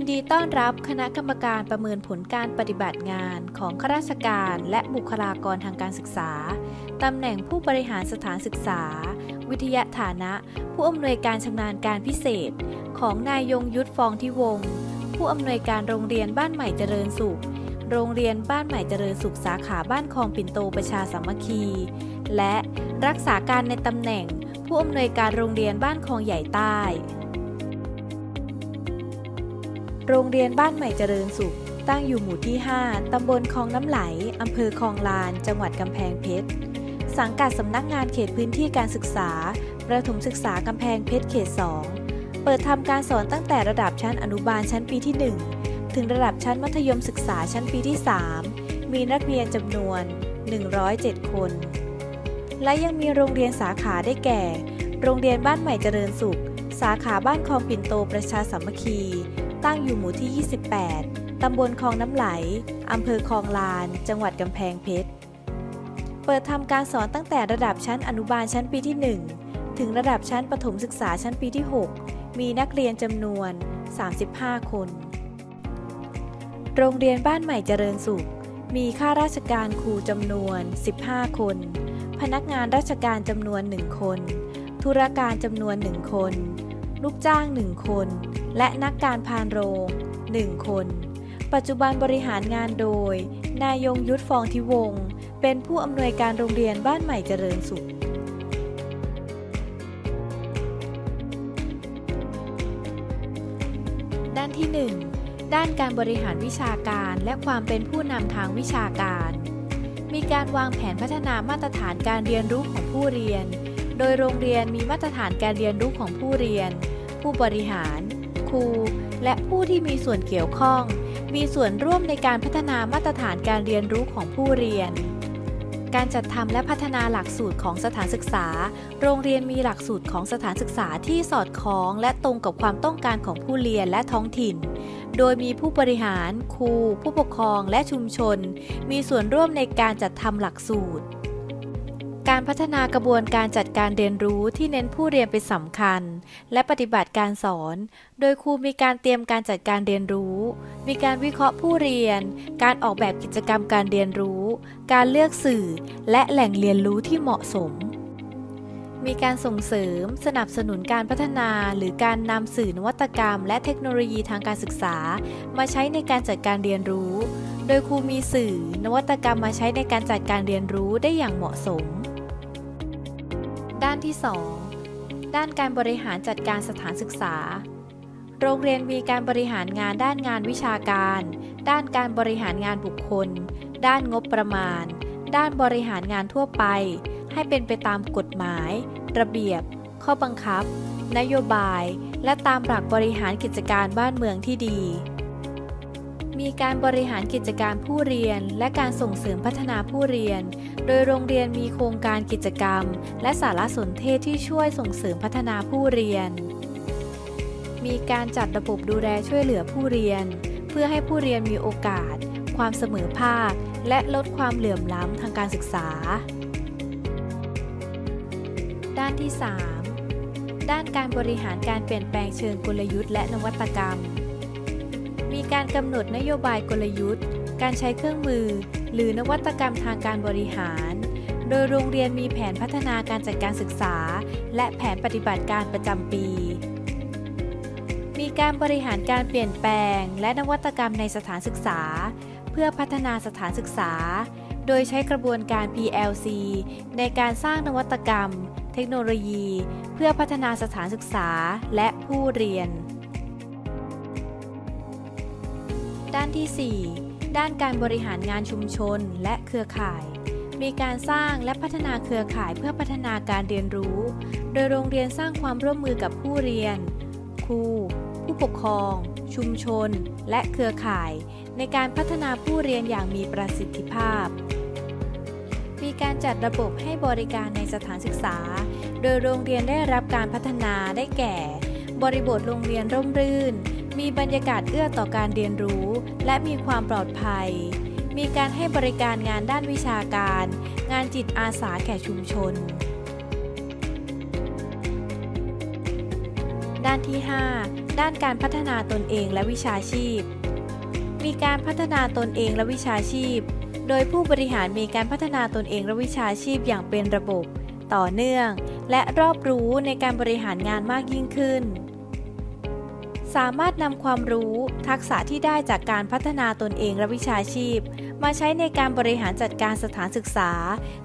ยินดีต้อนรับคณะกรรมการประเมินผลการปฏิบัติงานของข้าราชการและบุคลากรทางการศึกษา ตำแหน่งผู้บริหารสถานศึกษา วิทยาฐานะ ผู้อำนวยการชำนาญการพิเศษ ของนายยงยุทธฟองทิวงศ์ผู้อำนวยการโรงเรียนบ้านใหม่เจริญสุข โรงเรียนบ้านใหม่เจริญสุขสาขาบ้านคลองปิ่นโตประชาสามัคคี และรักษาการในตำแหน่ง ผู้อำนวยการโรงเรียนบ้านคลองใหญ่ใต้ โรงเรียนบ้านใหม่เจริญสุข ตั้งอยู่หมู่ที่ 5 ตำบลคลองน้ำไหล อำเภอคลองลาน จังหวัดกำแพงเพชร สังกัดสำนักงานเขตพื้นที่การศึกษา ประถมศึกษากำแพงเพชรเขต 2 เปิดทำการสอนตั้งแต่ระดับชั้นอนุบาลชั้นปีที่ 1 ถึงระดับชั้นมัธยมศึกษาชั้นปีที่ 3 มีนักเรียนจำนวน 107 คน และยังมีโรงเรียนสาขาได้แก่ โรงเรียนบ้านใหม่เจริญสุข สาขาบ้านคลองปิ่นโตประชาสามัคคี ตั้งอยู่หมู่ที่ 28 ตำบลคลองน้ำไหล อำเภอคลองลาน จังหวัดกำแพงเพชร เปิดทำการสอนตั้งแต่ระดับชั้นอนุบาลชั้นปีที่ 1 ถึงระดับชั้นประถมศึกษาชั้นปีที่ 6 มีนักเรียนจำนวน 35 คน โรงเรียนบ้านใหม่เจริญสุข มีข้าราชการครูจำนวน 15 คน พนักงานราชการจำนวน 1 คน ธุรการจำนวน 1 คน ลูกจ้าง 1 คน และนักการพานโรง 1 คน ปัจจุบันบริหารงานโดย นายยงยุทธฟองทิวงศ์เป็นผู้อำนวยการโรงเรียนบ้านใหม่เจริญสุขด้านที่ 1 ด้านการบริหารวิชาการและความเป็นผู้นำทางวิชาการ มีการวางแผนพัฒนามาตรฐานการเรียนรู้ของผู้เรียน โดยโรงเรียนมีมาตรฐานการเรียนรู้ของผู้เรียน ผู้บริหาร ครู และผู้ที่มีส่วนเกี่ยวข้อง มีส่วนร่วมในการพัฒนามาตรฐานการเรียนรู้ของผู้เรียน การจัดทำและพัฒนาหลักสูตรของสถานศึกษา โรงเรียนมีหลักสูตรของสถานศึกษาที่สอดคล้องและตรงกับความต้องการของผู้เรียนและท้องถิ่นโดยมีผู้บริหาร ครู ผู้ปกครอง และชุมชน มีส่วนร่วมในการจัดทำหลักสูตร การพัฒนากระบวนการจัดการเรียนรู้ที่เน้นผู้เรียนเป็นสำคัญ และปฏิบัติการสอน โดยครูมีการเตรียมการจัดการเรียนรู้ มีการวิเคราะห์ผู้เรียน การออกแบบกิจกรรมการเรียนรู้ การเลือกสื่อ และแหล่งเรียนรู้ที่เหมาะสม มีการส่งเสริม สนับสนุนการพัฒนา หรือการนำสื่อนวัตกรรม และเทคโนโลยีทางการศึกษา มาใช้ในการจัดการเรียนรู้ โดยครูมีสื่อ นวัตกรรมมาใช้ในการจัดการเรียนรู้ได้อย่างเหมาะสม ด้านที่ 2 ด้านการบริหารจัดการสถานศึกษา โรงเรียนมีการบริหารงานด้านงานวิชาการ ด้านการบริหารงานบุคคล ด้านงบประมาณ ด้านบริหารงานทั่วไป ให้เป็นไปตามกฎหมาย ระเบียบ ข้อบังคับ นโยบาย และตามหลักบริหารกิจการบ้านเมืองที่ดี มีการบริหารกิจการผู้เรียน และการส่งเสริมพัฒนาผู้เรียน โดยโรงเรียนมีโครงการกิจกรรม และสารสนเทศที่ช่วยส่งเสริมพัฒนาผู้เรียน มีการจัดระบบดูแลช่วยเหลือผู้เรียน เพื่อให้ผู้เรียนมีโอกาส ความเสมอภาค และลดความเหลื่อมล้ำทางการศึกษา ด้านที่ 3 ด้านการบริหารการเปลี่ยนแปลงเชิงกลยุทธ์และนวัตกรรม การกำหนดนโยบายกลยุทธ์ การใช้เครื่องมือ หรือนวัตกรรมทางการบริหาร โดยโรงเรียนมีแผนพัฒนาการจัดการศึกษา และแผนปฏิบัติการประจำปี มีการบริหารการเปลี่ยนแปลง และนวัตกรรมในสถานศึกษา เพื่อพัฒนาสถานศึกษา โดยใช้กระบวนการ PLC ในการสร้างนวัตกรรม เทคโนโลยี เพื่อพัฒนาสถานศึกษาและผู้เรียน ด้านที่ 4 ด้านการบริหารงานชุมชนและเครือข่าย มีการสร้างและพัฒนาเครือข่ายเพื่อพัฒนาการเรียนรู้ โดยโรงเรียนสร้างความร่วมมือกับผู้เรียน ครู ผู้ปกครอง ชุมชน และเครือข่าย ในการพัฒนาผู้เรียนอย่างมีประสิทธิภาพ มีการจัดระบบให้บริการในสถานศึกษา โดยโรงเรียนได้รับการพัฒนาได้แก่ บริบทโรงเรียนร่มรื่น มีบรรยากาศเอื้อต่อการเรียนรู้ และมีความปลอดภัย มีการให้บริการงานด้านวิชาการ งานจิตอาสาแก่ชุมชน ด้านที่ 5 ด้านการพัฒนาตนเองและวิชาชีพ มีการพัฒนาตนเองและวิชาชีพ โดยผู้บริหารมีการพัฒนาตนเองและวิชาชีพอย่างเป็นระบบ ต่อเนื่อง และรอบรู้ในการบริหารงานมากยิ่งขึ้น สามารถนำความรู้ ทักษะที่ได้จากการพัฒนาตนเองและวิชาชีพ มาใช้ในการบริหารจัดการสถานศึกษา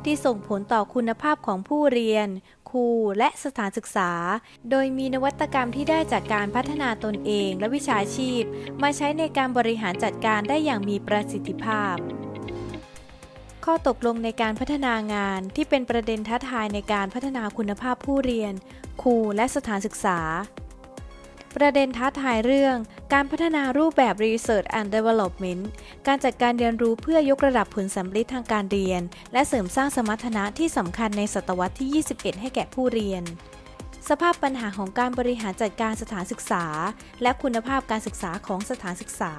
ที่ส่งผลต่อคุณภาพของผู้เรียน ครูและสถานศึกษา โดยมีนวัตกรรมที่ได้จากการพัฒนาตนเองและวิชาชีพ มาใช้ในการบริหารจัดการได้อย่างมีประสิทธิภาพ ข้อตกลงในการพัฒนางานที่เป็นประเด็นท้าทายในการพัฒนาคุณภาพผู้เรียน ครูและสถานศึกษา ประเด็นท้าทายเรื่อง การพัฒนารูปแบบ Research and Development การจัดการเรียนรู้เพื่อยกระดับผลสำลิดทางการเรียน และเสริมสร้างสมรรถนะที่สำคัญในศตวรรษที่ 21 ให้แก่ผู้เรียน สภาพปัญหาของการบริหารจัดการสถานศึกษา และคุณภาพการศึกษาของสถานศึกษา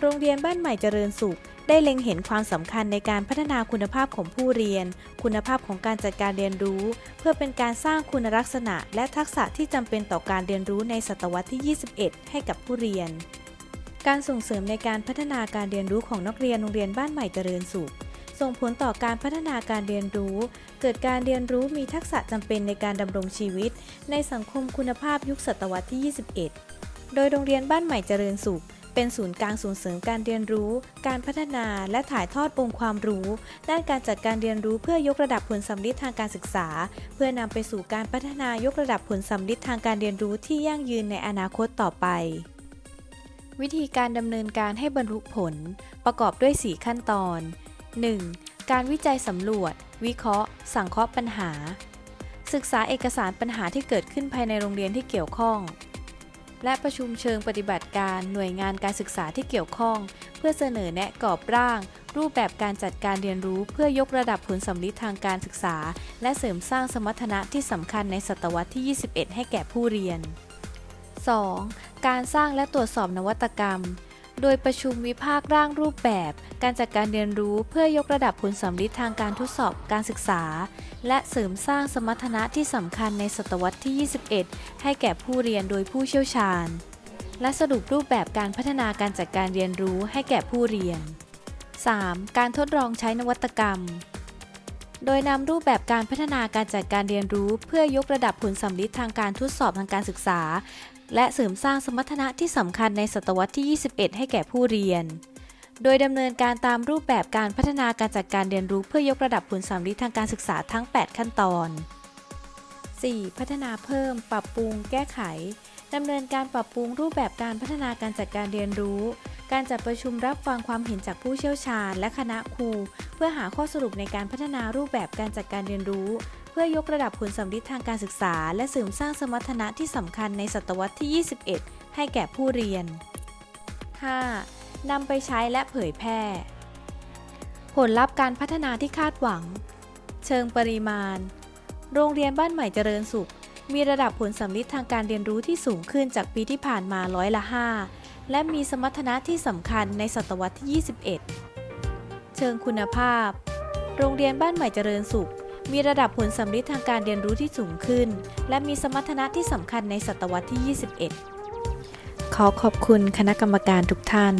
โรงเรียนบ้านใหม่เจริญสุข ได้เล็งเห็นความสำคัญในการพัฒนาคุณภาพของผู้เรียน คุณภาพของการจัดการเรียนรู้ เพื่อเป็นการสร้างคุณลักษณะ และทักษะที่จำเป็นต่อการเรียนรู้ในศตวรรษที่ 21 ให้กับผู้เรียน การส่งเสริมในการพัฒนาการเรียนรู้ของนักเรียนโรงเรียนบ้านใหม่เจริญสุขส่งผลต่อการพัฒนาการเรียนรู้ เกิดการเรียนรู้มีทักษะจำเป็นในการดำรงชีวิต ในสังคมคุณภาพยุคศตวรรษที่ 21 โดยโรงเรียนบ้านใหม่เจริญสุข เป็นศูนย์กลางส่งเสริมการเรียนรู้ การพัฒนาและถ่ายทอดองค์ความรู้ ด้านการจัดการเรียนรู้เพื่อยกระดับผลสำลิดทางการศึกษา เพื่อนำไปสู่การพัฒนายกระดับผลสำลิดทางการเรียนรู้ที่ยั่งยืนในอนาคตต่อไป วิธีการดำเนินการให้บรรลุผล ประกอบด้วย 4 ขั้นตอน 1. การวิจัยสำรวจ วิเคราะห์ สังเคราะห์ปัญหา ศึกษาเอกสารปัญหาที่เกิดขึ้นภายในโรงเรียนที่เกี่ยวข้อง และประชุมเชิงปฏิบัติการหน่วยงานการศึกษาที่เกี่ยวข้อง เพื่อเสนอแนะกรอบร่าง รูปแบบการจัดการเรียนรู้เพื่อยกระดับผลสัมฤทธิ์ทางการศึกษา และเสริมสร้างสมรรถนะที่สำคัญในศตวรรษที่ 21 ให้แก่ผู้เรียน 2. การสร้างและตรวจสอบนวัตกรรม โดยประชุมวิพากษ์ร่างรูปแบบ การจัดการเรียนรู้เพื่อยกระดับผลสำลิดทางการทดสอบการศึกษา และเสริมสร้างสมรรถนะที่สำคัญในศตวรรษที่ 21 ให้แก่ผู้เรียนโดยผู้เชี่ยวชาญ และสรุปรูปแบบการพัฒนาการจัดการเรียนรู้ให้แก่ผู้เรียน 3. การทดลองใช้นวัตกรรม โดยนำรูปแบบการพัฒนาการจัดการเรียนรู้ เพื่อยกระดับผลสำลิดทางการทดสอบทางการศึกษา และเสริมสร้างสมรรถนะที่สำคัญในศตวรรษที่ 21 ให้แก่ผู้เรียน โดยดำเนินการตามรูปแบบการพัฒนาการจัดการเรียนรู้เพื่อยกระดับผลสำลิดทางการศึกษาทั้ง 8 ขั้นตอน 4. พัฒนาเพิ่ม ปรับปรุง แก้ไขดำเนินการปรับปรุงรูปแบบการพัฒนาการจัดการเรียนรู้ การจัดประชุมรับฟังความเห็นจากผู้เชี่ยวชาญ และคณะครู เพื่อหาข้อสรุปในการพัฒนารูปแบบการจัดการเรียนรู้ เพื่อยกระดับผลสำลิดทางการศึกษา และเสริมสร้างสมรรถนะที่สำคัญในศตวรรษที่ 21 ให้แก่ผู้เรียน 5. นำไปใช้และเผยแพร่ ผลลัพธ์การพัฒนาที่คาดหวัง เชิงปริมาณ โรงเรียนบ้านใหม่เจริญสุข มีระดับผลสำลิดทางการเรียนรู้ที่สูงขึ้นจากปีที่ผ่านมาร้อยละ 5 และมีสมรรถนะที่สำคัญในศตวรรษที่ 21 เชิงคุณภาพ โรงเรียนบ้านใหม่เจริญสุข มีระดับผลสำลิดทางการเรียนรู้ที่สูงขึ้น และมีสมรรถนะที่สำคัญในศตวรรษที่ 21 ขอขอบคุณคณะกรรมการทุกท่าน